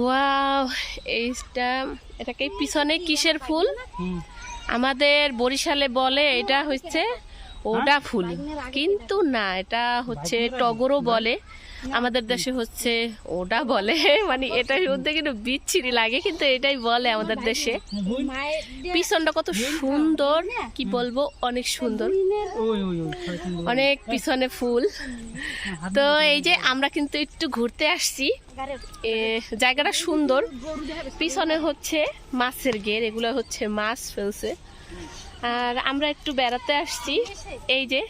Wow এইটা এটাকে পিছনে কিসের ফুল? আমাদের বরিশালে বলে এটা হচ্ছে ওটা ফুল। কিন্তু না, এটা হচ্ছে টগরও বলে। আমাদের দেশে হচ্ছে ওটা বলে মানে এটা শুনতে কিন্তু বিচ্ছিরি লাগে কিন্তু এটাই বলে আমাদের দেশে। পিছনটা কত সুন্দর কি বলব অনেক সুন্দর। অনেক পিছনে ফুল। তো এই যে আমরা কিন্তু একটু ঘুরতে আসছি। এ, জায়গাটা সুন্দর। পিছনে হচ্ছে মাছের গের এগুলো হচ্ছে মাছ ফেলছে। আর আমরা একটু বেড়াতে আসছি। এই যে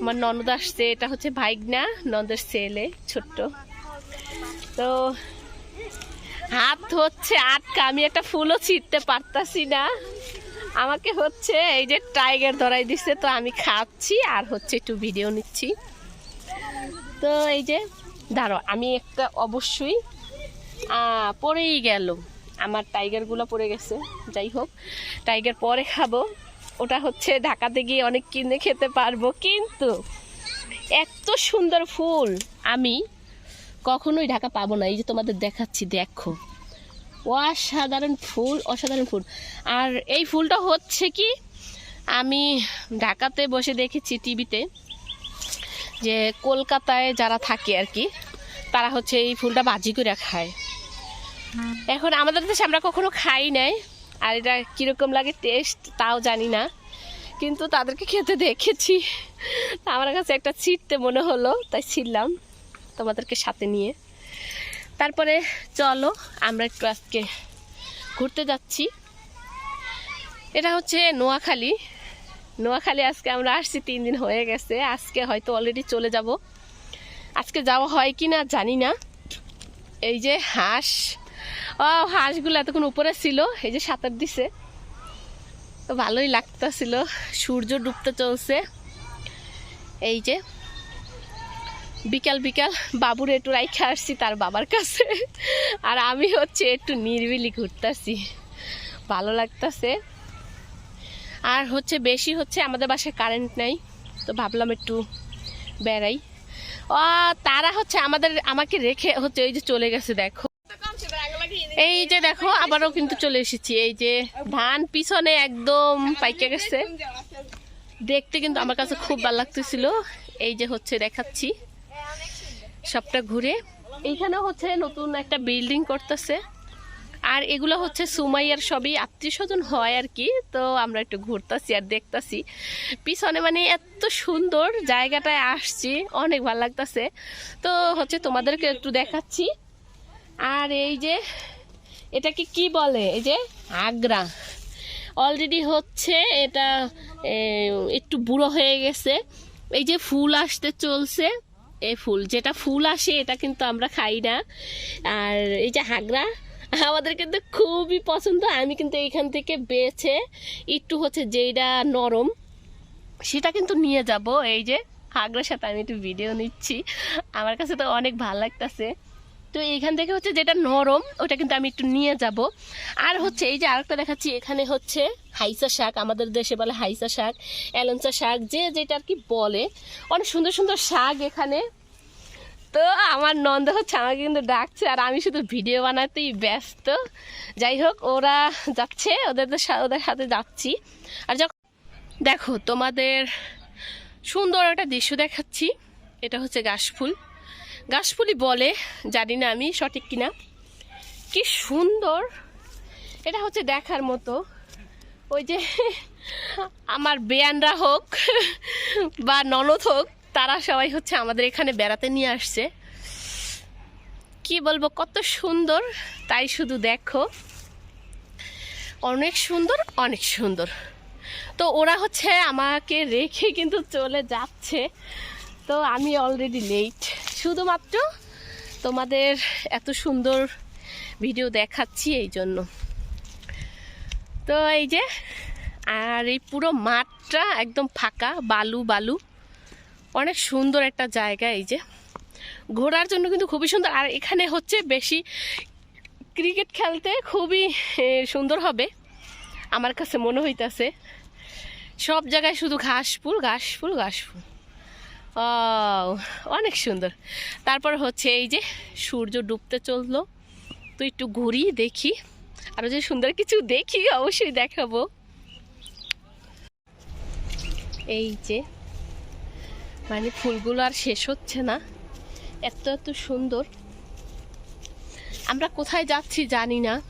আমার ননদ আসছে, এটা হচ্ছে ভাইগনা, ননদের ছেলে, ছোট্ট। তো হাত হচ্ছে আটকা, আমি একটা ফুলও ছিঁড়তে পারতাছি না। আমাকে হচ্ছে এই যে টাইগার ধরাই দিচ্ছে তো আমি খাচ্ছি আর হচ্ছে একটু ভিডিও নিচ্ছি। তো এই যে দাঁড়ো আমি একটা অবশ্যই পড়েই গেল আমার টাইগারগুলো পড়ে গেছে, যাই হোক, টাইগার পরে খাব। ওটা হচ্ছে ঢাকাতে গিয়ে অনেক কিনে খেতে পারব, কিন্তু এত সুন্দর ফুল আমি কখনোই ঢাকা পাবো না। এই যে তোমাদের দেখাচ্ছি, দেখো। অসাধারণ ফুল অসাধারণ ফুল। আর এই ফুলটা হচ্ছে কি, আমি ঢাকাতে বসে দেখেছি টিভিতে যে কলকাতায় যারা থাকে আর কি, তারা হচ্ছে এই ফুলটা বাজি করে খায়। এখন আমাদের দেশে আমরা কখনো খাই নাই। আর এটা কীরকম লাগে টেস্ট তাও জানি না। কিন্তু তাদেরকে খেতে দেখেছি। তা আমার কাছে একটা ছিটতে মনে হলো, তাই ছিললাম তোমাদেরকে সাথে নিয়ে। তারপরে চলো, আমরা একটু আজকে ঘুরতে যাচ্ছি। এটা হচ্ছে নোয়াখালী। নোয়াখালী আজকে আমরা আসছি, তিন দিন হয়ে গেছে। আজকে হয়তো অলরেডি চলে যাব। আজকে যাওয়া হয় কি না জানি না। এই যে হাঁস ও, হাঁসগুলো এতক্ষণ উপরে ছিল, এই যে সাঁতার দিছে। তো ভালোই লাগতেছিল, সূর্য ডুবতে চলছে। এই যে, বিকাল বিকাল বাবুর একটু রাইখা আসছি তার বাবার কাছে, আর আমি হচ্ছে একটু নিরিবিলি ঘুরতেছি। ভালো লাগতেছে। আর হচ্ছে বেশি হচ্ছে আমাদের বাসায় কারেন্ট নাই, তো ভাবলাম একটু বেড়াই। ও, তারা হচ্ছে আমাদের, আমাকে রেখে হচ্ছে ওই যে চলে গেছে, দেখো। এই যে দেখো, আবারও কিন্তু চলে এসেছি। এই যে ধান পিছনে একদম পাইকে গেছে। দেখতে কিন্তু আমার কাছে খুব ভালো লাগতেছিল। এই যে হচ্ছে দেখাচ্ছি সবটা ঘুরে। এইখানে হচ্ছে নতুন একটা বিল্ডিং করতেছে। আর এগুলো হচ্ছে সুমাইয়ার সবই আত্মীয় স্বজন হয় আর কি, তো আমরা একটু ঘুরতাছি আর দেখতাছি। পিছনে মানে এত সুন্দর জায়গাটায় আসছি, অনেক ভালো লাগতাছে। তো হচ্ছে তোমাদেরকে একটু দেখাচ্ছি। আর এই যে এটাকে কি বলে? এই যে আগ্রা। অলরেডি হচ্ছে, এটা একটু বুড়ো হয়ে গেছে। এই যে ফুল আসতে চলছে, এই ফুল, যেটা ফুল আসে, এটা কিন্তু আমরা খাই না। আর এই যে হাগরা আমাদের কিন্তু খুবই পছন্দ। আমি কিন্তু এইখান থেকে বেছে, একটু হচ্ছে যেইটা নরম, সেটা কিন্তু নিয়ে যাব। এই যে হাগরার সাথে আমি একটু ভিডিও নিচ্ছি। আমার কাছে তো অনেক ভালো লাগতেছে। তো এইখান থেকে হচ্ছে যেটা নরম, ওটা কিন্তু আমি একটু নিয়ে যাব। আর হচ্ছে এই যে আরেকটা দেখাচ্ছি, এখানে হচ্ছে হাইসা শাক, আমাদের দেশে বলে হাইসা শাক এলঞ্চা শাক, যে যেটা আর কি বলে। অনেক সুন্দর সুন্দর শাক এখানে। তো আমার নন্দ হচ্ছে আমাকে কিন্তু ডাকছে, আর আমি শুধু ভিডিও বানাতেই ব্যস্ত। যাই হোক, ওরা যাচ্ছে, ওদের ওদের সাথে যাচ্ছি। আর যখন দেখো, তোমাদের সুন্দর একটা দৃশ্য দেখাচ্ছি। এটা হচ্ছে গাছফুলই বলে, জানি না আমি, সঠিক কিনা। কি সুন্দর। এটা হচ্ছে দেখার মতো। ওই যে আমার বেয়ানরা হোক বা ননদ হোক, তারা সবাই হচ্ছে আমাদের এখানে বেড়াতে নিয়ে আসছে। কি বলব, কত সুন্দর। তাই শুধু দেখো। অনেক সুন্দর অনেক সুন্দর। তো ওরা হচ্ছে আমাকে রেখে কিন্তু চলে যাচ্ছে। তো আমি অলরেডি লেট শুধুমাত্র তোমাদের এত সুন্দর ভিডিও দেখাচ্ছি এই জন্য। তো এই যে, আর এই পুরো মাঠটা একদম ফাঁকা, বালু বালু। অনেক সুন্দর একটা জায়গা এই যে। ঘোরার জন্য কিন্তু খুবই সুন্দর। আর এখানে হচ্ছে বেশি ক্রিকেট খেলতে খুবই সুন্দর হবে। আমার কাছে মনে হইতাছে। সব জায়গায় শুধু ঘাস ফুল ঘাস ফুল ঘাস ফুল ও, অনেক সুন্দর। তারপর হচ্ছে এই যে সূর্য ডুবতে চলল। তো একটু ঘুরি দেখি। আরও যে সুন্দর কিছু দেখি, অবশ্যই দেখাবো। এই যে মানে ফুলগুলো আর শেষ হচ্ছে না। এত এত সুন্দর। আমরা কোথায় যাচ্ছি জানি না।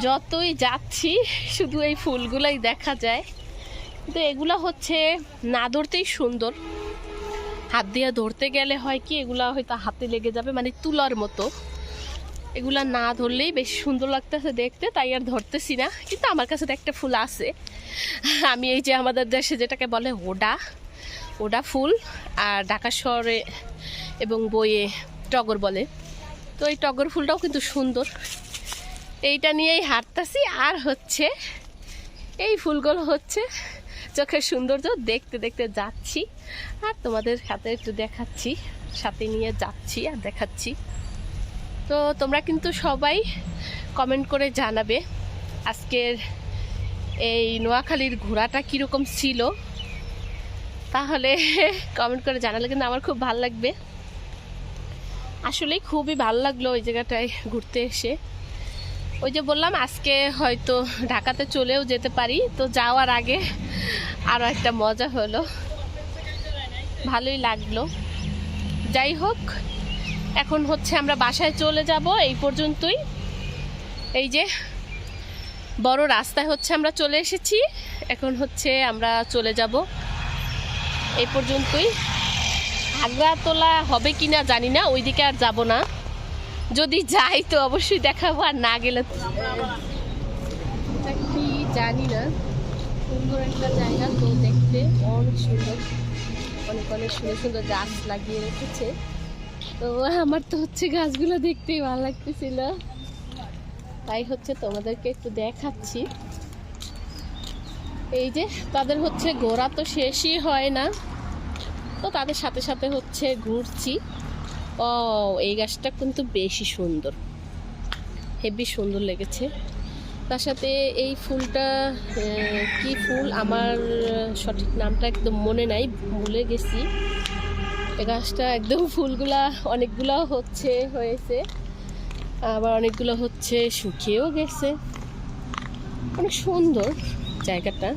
যতই যাচ্ছি, শুধু এই ফুলগুলাই দেখা যায়। কিন্তু এগুলা হচ্ছে না ধরতেই সুন্দর। হাত দিয়ে ধরতে গেলে হয় কি, এগুলা হয়তো হাতে লেগে যাবে মানে তুলার মতো। এগুলা না ধরলেই বেশ সুন্দর লাগতেছে দেখতে, তাই আর ধরতেছি না। কিন্তু আমার কাছে তো একটা ফুল আছে। আমি এই যে আমাদের দেশে যেটাকে বলে ওডা ওডা ফুল, আর ঢাকা শহরে এবং বইয়ে টগর বলে। তো এই টগর ফুলটাও কিন্তু সুন্দর। এইটা নিয়েই হাঁটতাছি, আর হচ্ছে এই ফুলগুলো হচ্ছে চোখের সৌন্দর্য দেখতে দেখতে যাচ্ছি। আর তোমাদের সাথে একটু দেখাচ্ছি, সাথে নিয়ে যাচ্ছি আর দেখাচ্ছি। তো তোমরা কিন্তু সবাই কমেন্ট করে জানাবে আজকের এই নোয়াখালীর ঘোরাটা কীরকম ছিল। তাহলে কমেন্ট করে জানালে কিন্তু আমার খুব ভালো লাগবে। আসলেই খুবই ভালো লাগল ওই জায়গাটায় ঘুরতে এসে। ওই যে বললাম, আজকে হয়তো ঢাকাতে চলেও যেতে পারি। তো যাওয়ার আগে আরও একটা মজা হলো। ভালোই লাগল। যাই হোক, এখন হচ্ছে আমরা বাসায় চলে যাব এই পর্যন্তই। এই যে বড় রাস্তায় হচ্ছে আমরা চলে এসেছি। এখন হচ্ছে আমরা চলে যাব এই পর্যন্তই। আগ্রা তোলা হবে কি না জানি না, ওইদিকে আর যাব না। যদি যাই তো অবশ্যই দেখাবো, আর না গেলে কি জানি না। সুন্দর একটা জায়গা, তো দেখতে অনেক সুন্দর। অনেক অনেক সুন্দর সুন্দর গাছ লাগিয়ে রেখেছে। তো আমার তো হচ্ছে গাছগুলো দেখতেই ভালো লাগতেছিল। তাই হচ্ছে তোমাদেরকে একটু দেখাচ্ছি। এই যে, তাদের হচ্ছে ঘোরা তো শেষই হয় না। তো তাদের সাথে সাথে হচ্ছে ঘুরছি। ও, এই গাছটা কিন্তু বেশি সুন্দর। হেভি সুন্দর লেগেছে। তার সাথে এই ফুলটা কি ফুল? আমার সঠিক নামটা একদম মনে নাই, ভুলে গেছি। গাছটা একদম ফুলগুলা অনেকগুলা হচ্ছে, হয়েছে। আবার অনেকগুলো হচ্ছে, শুকিয়েও গেছে। অনেক সুন্দর জায়গাটা।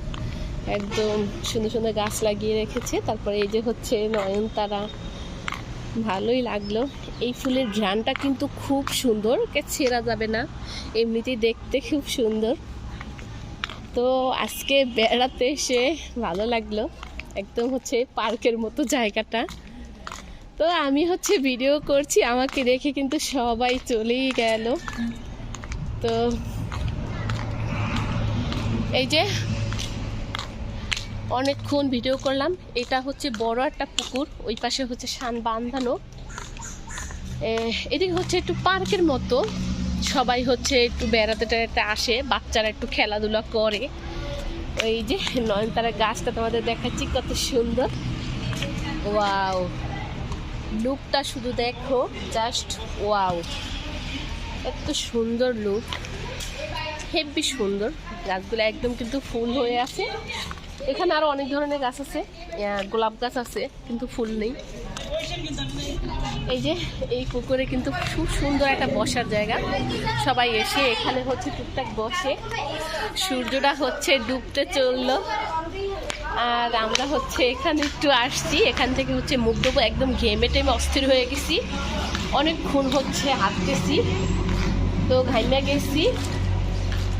একদম সুন্দর সুন্দর গাছ লাগিয়ে রেখেছে। তারপরে এই যে হচ্ছে নয়নতারা। ভালোই লাগল। এই ফুলের ঘ্রাণটা কিন্তু খুব সুন্দর, কে ছেঁড়া যাবে না। এমনিতেই দেখতে খুব সুন্দর। তো আজকে বেড়াতে এসে ভালো লাগল। একদম হচ্ছে পার্কের মতো জায়গাটা। তো আমি হচ্ছে ভিডিও করছি, আমাকে দেখে কিন্তু সবাই চলেই গেল। তো এই যে অনেকক্ষণ ভিডিও করলাম, এটা হচ্ছে বড় একটা পুকুর, ওই পাশে হচ্ছে শান বান্ধানো এ- এদিকে হচ্ছে একটু পার্কের মতো। সবাই হচ্ছে একটু বেড়াতে টেড়াতে আসে, বাচ্চারা একটু খেলাধুলা করে। ওই যে নয়নতারা গাছটা তোমাদের দেখাচ্ছি, কত সুন্দর। ওয়াও, লুকটা শুধু দেখো, জাস্ট ওয়াও। এত সুন্দর লুক হেব্বি সুন্দর। গাছগুলো একদম কিন্তু ফুল হয়ে আছে। এখানে আরও অনেক ধরনের গাছ আছে গোলাপ গাছ আছে, কিন্তু ফুল নেই। এই যে, এই পুকুরে কিন্তু খুব সুন্দর একটা বসার জায়গা। সবাই এসে এখানে হচ্ছে টুকটাক বসে। সূর্যটা হচ্ছে ডুবতে চলল। আর আমরা হচ্ছে এখানে একটু আসছি। এখান থেকে হচ্ছে মুখ দেবো একদম ঘেমে টেমে অস্থির হয়ে গেছি। অনেকক্ষণ হচ্ছে, হাঁটতেছি। তো ঘাইমা গেছি।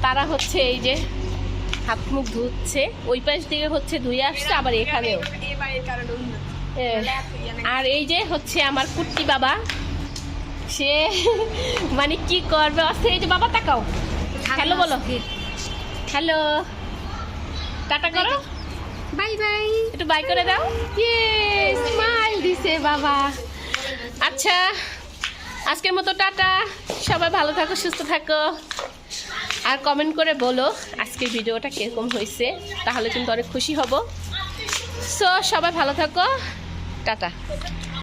তারা হচ্ছে এই যে হাত মুখ ধুচ্ছে। ওই পাশ থেকে হচ্ছে ধুয়ে আসছে, আবার এখানেও। আর এই যে হচ্ছে আমার কুট্টি বাবা। সে মানে কি করবে? অস্থির এই যে বাবা তাকাও। হ্যালো বলো। হ্যালো। টাটা করো। Bye bye. একটু বাই করে দাও। স্মাইল দিছে বাবা। আচ্ছা আজকের মতো টাটা। সবাই ভালো থাকো সুস্থ থাকো। আর কমেন্ট করে বলো আজকের ভিডিওটা কীরকম হয়েছে। তাহলে কিন্তু অনেক খুশি হব। সো সবাই ভালো থাকো। টাটা।